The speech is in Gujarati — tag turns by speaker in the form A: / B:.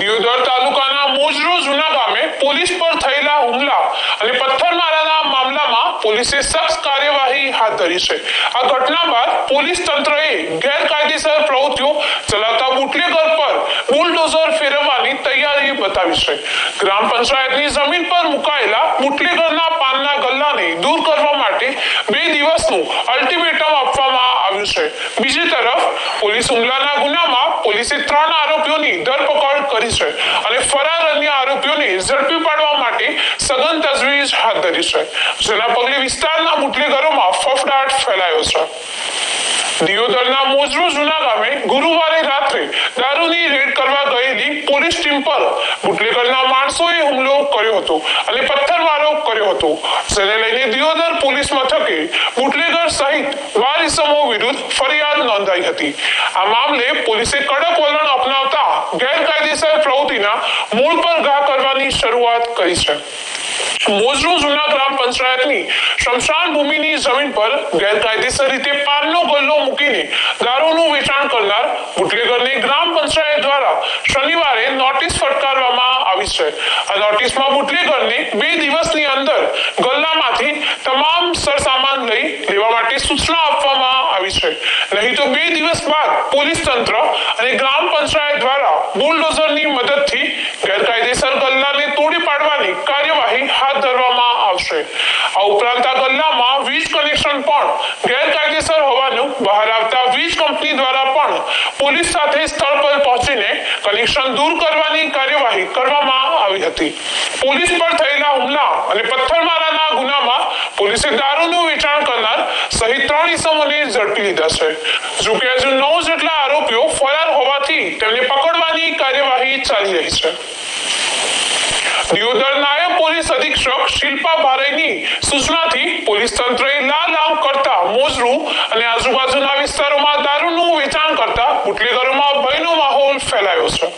A: દિયોદર તાલુકાના મોજરો જૂના ગામે પોલીસ પર થયેલા હુમલા અને પથ્થરમારાના મામલામાં પોલીસે સખ્ત કાર્યવાહી હાથ ધરી છે. આ ઘટના બાદ પોલીસ તંત્રએ ગેરકાયદેસર પ્રવૃત્તિઓ ચલાવતા બુટલેગર પર બુલડોઝર ફેરવવાની તૈયારી બતાવી છે. ગ્રામ પંચાયતની જમીન પર મુકાયેલા બુટલેગરના પાનના ગલ્લાને દૂર કરવા માટે બે દિવસનું અલ્ટિમેટમ આપવામાં છે. બીજી તરફ, પોલીસ હુમલાના ગુનામાં પોલીસે ત્રણ આરોપીઓની ધરપકડ કરી છે અને ફરાર અન્ય આરોપીઓને ઝડપી પાડવા માટે સઘન તજવીજ હાથ ધરી છે. જેના પગલે વિસ્તારના બુટલેગરોમાં ફફડાટ ફેલાયો છે. દિયોદરના મોજરો જૂના ગામે ગુરુવારે રાત્રે દારૂની રેડ કરવા ગયેલી પોલીસ ટીમ પર બુટલેગરના માણસોએ હુમલો કર્યો હતો અને પથ્થરમારો કર્યો હતો. જેને લઈને દિયોદર પોલીસ મથકે બુટલેગર સહિત વારિસમો વિરુદ્ધ ફરિયાદ નોંધાઈ હતી. આ મામલે પોલીસે કડક વલણ અપનાવતા ગેરકાયદેસર પ્રવૃત્તિના મૂળ પર શરૂઆત કરી છે. મોજરૂ જૂના ગ્રામ પંચાયતની શમશાન ભૂમિની જમીન પર ગેરકાયદેસર રીતે પાનનો ગલ્લો મૂકીને દારૂનું વેચાણ કરનાર બુટલેગરને ગ્રામ પંચાયત દ્વારા શનિવારે નોટિસ ફટકારવામાં આવી છે. આ નોટિસમાં બુટલેગરને બે દિવસની અંદર ગલ્લામાંથી તમામ સરસામાન લઈ લેવા માટે સૂચના આપવામાં આવી છે. નહીં તો બે દિવસ બાદ પોલીસ તંત્ર અને ગ્રામ પંચાયત દ્વારા બુલડોઝરની મદદથી તોડી કાર્યવાહી હાથ ધરવામાં આવશે. આ ઉપરાંત આ ગલ્લામાં વીજ કનેક્શન પણ ગેરકાયદેસર હોવાનું બહાર આવતા વીજ કંપની દ્વારા પણ પોલીસ સાથે સ્થળ પર પહોંચીને કનેક્શન દૂર કરવાની કાર્યવાહી કરવામાં આવી હતી. પોલીસ પર થયેલા હુમલા અને પથ્થરમારાના ગુનામાં પોલીસે દારૂનું વેચાણ કરનાર સહિત ત્રણ ઇસમોને ઝડપી લીધા છે. જોકે હજુ નવ જેટલા આરોપીઓ ફરાર હોવાથી તેમને પકડવાની કાર્યવાહી ચાલી રહી છે. દિયોદર નાયબ પોલીસ અધિક્ષક શિલ્પા ભારેની સૂચનાથી પોલીસ તંત્રએ લાલ આંખ કરતા મોજરું અને આજુબાજુના વિસ્તારોમાં દારૂનું વેચાણ કરતા બુટલેગરોમાં ભયનો માહોલ ફેલાયો છે.